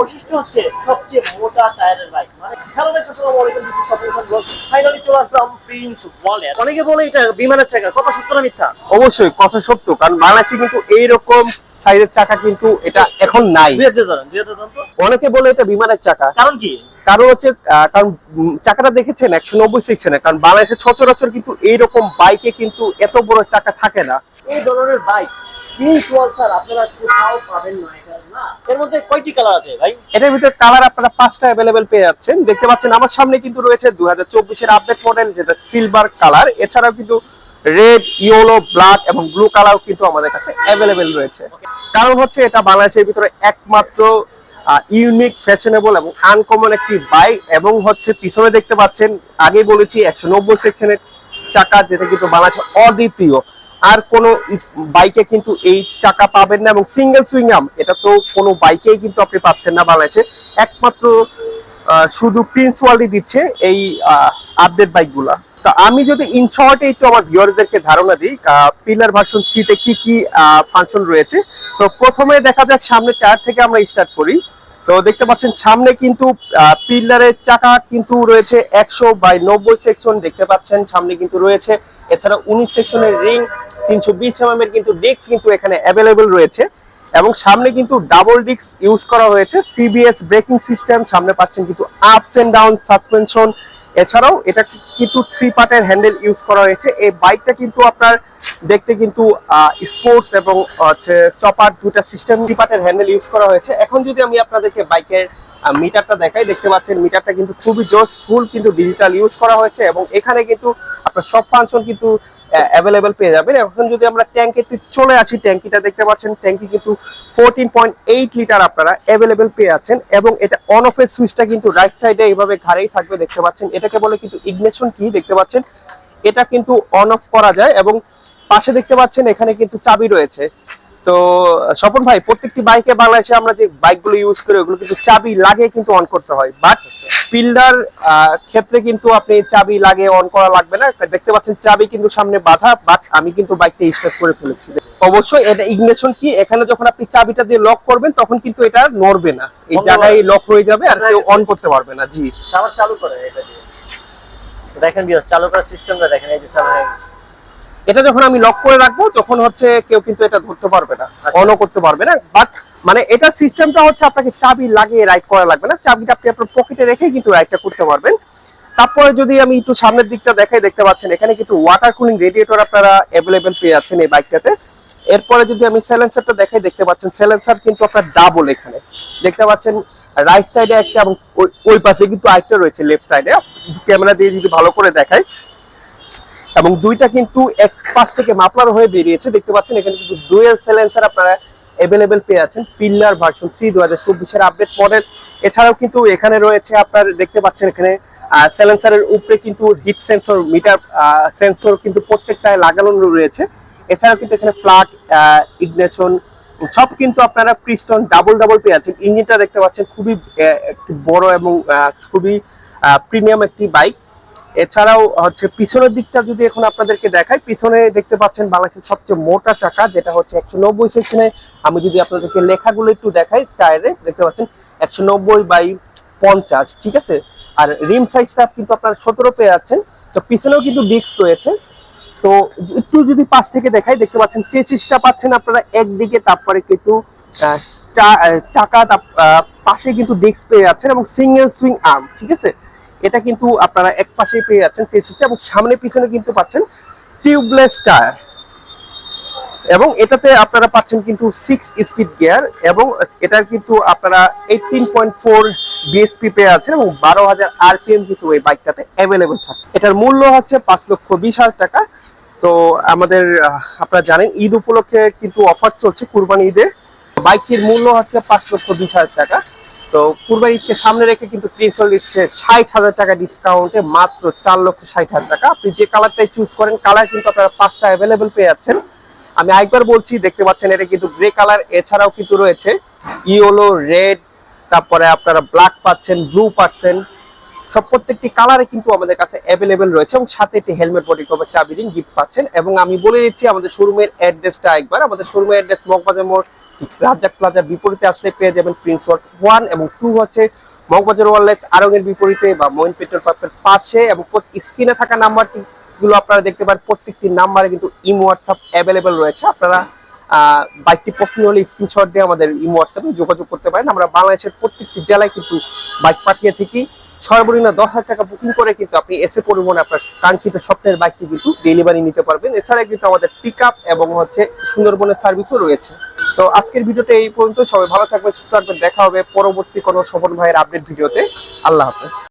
বৈশিষ্ট্য হচ্ছে সবচেয়ে মোটা টায়ারের বাইক মানে হ্যালো গাইস আসসালামু আলাইকুম this is shopping for finally চলে আসলাম প্রিন্স ওয়ালেট অনেকে বলে এটা বিমানের চাকা কথা সত্য না মিথ্যা? অবশ্যই কথা সত্য কারণ বাংলাদেশে কিন্তু এইরকম সাইজের চাকা কিন্তু এটা এখন নাই। দুই হাজার ধরেন দুই হাজার ধরেন তো? অনেকে বলে এটা বিমানের চাকা। কারণ কি? কারণ হচ্ছে কারণ চাকাটা দেখেছেন একশো নব্বই সেকশনে কারণ বাংলাদেশে সচরাচর কিন্তু এইরকম বাইকে কিন্তু এত বড় চাকা থাকে না। এই ধরনের বাইক প্রিন্স ওয়াল স্যার আপনারা কোথাও পাবেন না। এর মধ্যে কয়টি কালার আছে ভাই? এটার ভিতরে কালার আপনারা পাঁচটা অ্যাভেলেবেল পেয়ে যাচ্ছেন। দেখতে পাচ্ছেন আমার সামনে কিন্তু রয়েছে দু হাজার আপডেট মডেল যেটা সিলভার কালার এছাড়াও কিন্তু রেড ইয়েলো ব্ল্যাক এবং ব্লু কিন্তু আমাদের কাছে অ্যাভেলেবেল রয়েছে। কারণ হচ্ছে এটা বাংলাদেশের ভিতরে একমাত্র ইউনিক ফ্যাশনেবল এবং আনকমন একটি বাইক এবং হচ্ছে পিছনে দেখতে পাচ্ছেন আগেই বলেছি একশো নব্বই সেকশনের চাকা, যেটা কিন্তু বাংলাদেশে অদ্বিতীয়। আর কোন বাইকে কিন্তু এই চাকা পাবেন না এবং সিঙ্গেল সুইং আর্ম এটা তো কোনো বাইকেই কিন্তু আপনি পাচ্ছেন না বাংলাদেশে। একমাত্র শুধু প্রিন্স ওয়ার্ল্ডই দিচ্ছে এই আপডেট বাইকগুলা। তো আমি যদি ইন শর্টে একটু আমার ভিউয়ারদেরকে ধারণা দিই পিলার ভার্সন থ্রিতে কি কি ফাংশন রয়েছে। তো প্রথমে দেখা যাক সামনে টায়ার থেকে আমরা স্টার্ট করি। তো দেখতে পাচ্ছেন সামনে কিন্তু পিলারের চাকা কিন্তু রয়েছে একশো বাই নব্বই সেকশন। দেখতে পাচ্ছেন সামনে কিন্তু রয়েছে, এছাড়া উনিশ সেকশনের রিং তিনশো বিশ এম এর কিন্তু ডিস্ক কিন্তু এখানে অ্যাভেলেবেল রয়েছে। এবং সামনে কিন্তু ডাবল ডিস্ক ইউজ করা হয়েছে সিবিএস ব্রেকিং সিস্টেম সামনে পাচ্ছেন কিন্তু আপস এন্ড ডাউন সাসপেনশন এছাড়াও এটা কিন্তু থ্রি পার্টের হ্যান্ডেল ইউজ করা হয়েছে। এই বাইকটা কিন্তু আপনার দেখতে কিন্তু স্পোর্টস এবং হচ্ছে চপার দুটা সিস্টেম থ্রি পার্টের হ্যান্ডেল ইউজ করা হয়েছে। এখন যদি আমি আপনাদেরকে বাইকের মিটারটা দেখাই, দেখতে পাচ্ছেন মিটারটা কিন্তু খুবই জোস ফুল কিন্তু ডিজিটাল ইউজ করা হয়েছে এবং এখানে কিন্তু আপনার সব ফাংশন কিন্তু অ্যাভেলেবেল পেয়ে যাবেন। এখন যদি আমরা ট্যাঙ্কিতে চলে আসি, ট্যাঙ্কিটা দেখতে পাচ্ছেন, ট্যাঙ্কি কিন্তু ফোরটিন পয়েন্ট এইট লিটার আপনারা অ্যাভেলেবেল পেয়ে যাচ্ছেন এবং এটা অন অফের সুইচটা কিন্তু রাইট সাইডে এইভাবে ঘাড়েই থাকবে, দেখতে পাচ্ছেন। এটাকে বলে কিন্তু ইগনিশন কি দেখতে পাচ্ছেন? এটা কিন্তু অন অফ করা যায় এবং পাশে দেখতে পাচ্ছেন, এখানে কিন্তু চাবি রয়েছে। তো, স্বপন ভাই, প্রত্যেকটি বাইকে বাংলাদেশে আমরা যে বাইকগুলো ইউজ করি, ওগুলো কিন্তু চাবি লাগে কিন্তু অন করতে হয়। বাট পিল্ডার ক্ষেত্রে কিন্তু আপনি চাবি লাগিয়ে অন করা লাগবে না। দেখতে পাচ্ছেন চাবি কিন্তু সামনে বাধা বাট আমি কিন্তু বাইকটা স্টার্ট করে ফেলেছি। অবশ্যই এটা ইগনিশন কি এখানে যখন আপনি চাবিটা দিয়ে লক করবেন তখন কিন্তু এটা নড়বে না। এই জায়গায় লক হয়ে যাবে আর কেউ অন করতে পারবে না জি। আবার চালু করে এটা দিয়ে। দেখেন চালু করার সিস্টেমটা দেখেন এই যে চালু হয়ে গেছে। এটা যখন আমি লক করে রাখব তখন হচ্ছে কেউ কিন্তু এটা ধরতে পারবে না অনও করতে পারবে না বাট মানে এটা সিস্টেমটা হচ্ছে আপনাকে চাবি লাগিয়ে রাইড করা লাগবে না। চাবিটা আপনি আপনার পকেটে রেখে কিন্তু রাইডটা করতে পারবেন। তারপরে যদি আমি একটু সামনের দিকটা দেখাই, দেখতে পাচ্ছেন, এখানে কিন্তু ওয়াটার কুলিং রেডিয়েটর আপনারা অ্যাভেলেবেল পেয়ে যাচ্ছেন এই বাইকটাতে এরপরে যদি আমি স্যালেন্সারটা দেখাই, দেখতে পাচ্ছেন স্যালেন্সার কিন্তু আপনার ডাবল এখানে। দেখতে পাচ্ছেন রাইট সাইডে একটা এবং ওই- পাশে কিন্তু আরেকটা রয়েছে লেফট সাইডে ক্যামেরা দিয়ে যদি ভালো করে দেখাই। এবং দুইটা কিন্তু এক পাশ থেকে মাপলার হয়ে বেরিয়েছে। দেখতে পাচ্ছেন, এখানে কিন্তু ডুয়েল সাইলেন্সার আপনারা অ্যাভেলেবেল পেয়ে আছেন পিল্লার ভার্সন থ্রি দু হাজার চব্বিশের আপডেট মডেল এছাড়াও কিন্তু এখানে রয়েছে আপনার, দেখতে পাচ্ছেন এখানে সাইলেন্সারের উপরে কিন্তু হিট সেন্সর মিটার সেন্সর কিন্তু প্রত্যেকটায় লাগানো রয়েছে। এছাড়াও কিন্তু এখানে ফ্লাগ ইগনেশন সব কিন্তু আপনারা প্রিস্টন ডাবল ডাবল পেয়ে আছেন। ইঞ্জিনটা দেখতে পাচ্ছেন খুবই একটি বড় এবং খুবই প্রিমিয়াম একটি বাইক এছাড়াও হচ্ছে পিছনের দিকটা যদি এখন আপনাদেরকে দেখাই, পিছনে দেখতে পাচ্ছেন বাংলাদেশের সবচেয়ে মোটা চাকা, যেটা হচ্ছে একশো নব্বই সেকশনে। আমি যদি আপনাদেরকে লেখাগুলো একটু দেখাই, টায়ারে দেখতে পাচ্ছেন একশো নব্বই বাই পঞ্চাশ, ঠিক আছে? আর রিম সাইজটা কিন্তু আপনারা সতেরো পেয়ে যাচ্ছেন। তো পিছনেও কিন্তু ডিস্ক রয়েছে। তো একটু যদি পাশ থেকে দেখাই, দেখতে পাচ্ছেন চেসিসটা পাচ্ছেন আপনারা একদিকে, তারপরে কিন্তু চাকা পাশে কিন্তু ডিস্ক পেয়ে যাচ্ছেন এবং সিঙ্গেল সুইং আর্ম, ঠিক আছে? এটা কিন্তু আপনারা এক পাশে পেয়ে যাচ্ছেন এবং সামনে পিছনে কিন্তু পাচ্ছেন টিউবলেস টায়ার এবং এটাতে আপনারা পাচ্ছেন কিন্তু সিক্স স্পিড গিয়ার এবং এটার কিন্তু আপনারা এইটিন পয়েন্ট ফোর বিএসপি পেয়ে আছেন এবং বারো হাজার আরপিএম কিন্তু এই বাইকটাতে অ্যাভেলেবেল থাকে। এটার মূল্য হচ্ছে পাঁচ লক্ষ বিশ হাজার টাকা। তো আমাদের আপনারা জানেন, ঈদ উপলক্ষে কিন্তু অফার চলছে কুরবানি ঈদে। বাইকটির মূল্য হচ্ছে পাঁচ লক্ষ বিশ হাজার টাকা। তো কুরবানি ঈদকে সামনে রেখে কিন্তু প্রিন্সল দিচ্ছে ষাট হাজার টাকা ডিসকাউন্টে মাত্র চার লক্ষ ষাট হাজার টাকা। আপনি যে কালারটাই চুজ করেন কালার কিন্তু আপনারা পাঁচটা অ্যাভেলেবেল পেয়ে যাচ্ছেন। আমি আরেকবার বলছি, দেখতে পাচ্ছেন এটা কিন্তু গ্রে কালার এছাড়াও কিন্তু রয়েছে ইয়েলো রেড তারপরে আপনারা ব্ল্যাক পাচ্ছেন ব্লু পাচ্ছেন। সব প্রত্যেকটি কালারে কিন্তু আমাদের কাছে অ্যাভেলেবেল রয়েছে এবং সাথে একটি হেলমেট বডি কভার চাবি রিং গিফট পাচ্ছেন। এবং আমি বলে দিচ্ছি, আমাদের শোরুমের অ্যাড্রেসটা একবার। আমাদের শোরুমের অ্যাড্রেস মগবাজার মোড়, রাজ্জাক প্লাজার বিপরীতে আসলে পেয়ে যাবেন প্রিন্স রোড ওয়ান এবং টু হচ্ছে মগবাজার ওয়ারলেস আরঙের বিপরীতে বা মহিন পেট্রোল পাম্পের পাশে এবং স্ক্রিনে থাকা নাম্বারটি গুলো আপনারা দেখতে পারেন, প্রত্যেকটি নাম্বারে কিন্তু ইম হোয়াটসঅ্যাপ অ্যাভেলেবেল রয়েছে। আপনারা বাইকটি পছন্দ হলে স্ক্রিনশট দিয়ে আমাদের ইমো হোয়াটসঅ্যাপে যোগাযোগ করতে পারেন। আমরা বাংলাদেশের প্রত্যেকটি জেলায় কিন্তু বাইক পাঠিয়ে থাকি। সর্বনিম্ন দশ হাজার টাকা বুকিং করে কিন্তু আপনি এসে পরিবহনে আপনার কাঙ্ক্ষিত স্বপ্নের বাইকটি কিন্তু ডেলিভারি নিতে পারবেন। এছাড়া কিন্তু আমাদের পিক এবং হচ্ছে সুন্দরবনের সার্ভিসও রয়েছে। তো আজকের ভিডিওতে এই পর্যন্ত সবাই ভালো থাকবেন, সুস্থ থাকবেন। দেখা হবে পরবর্তী কোনো সফল ভাইয়ের আপডেট ভিডিওতে। আল্লাহ হাফেজ।